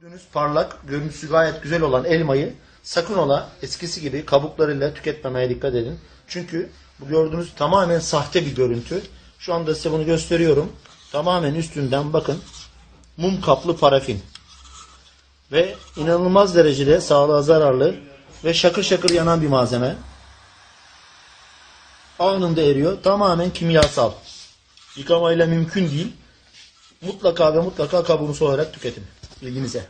Gördüğünüz parlak, görüntüsü gayet güzel olan elmayı sakın ola eskisi gibi kabuklarıyla tüketmemeye dikkat edin. Çünkü bu gördüğünüz tamamen sahte bir görüntü. Şu anda size bunu gösteriyorum. Tamamen üstünden bakın mum kaplı parafin. Ve inanılmaz derecede sağlığa zararlı ve şakır şakır yanan bir malzeme. Anında eriyor. Tamamen kimyasal. Yıkamayla mümkün değil. Mutlaka ve mutlaka kabuğunu soyarak tüketin. Bilginize.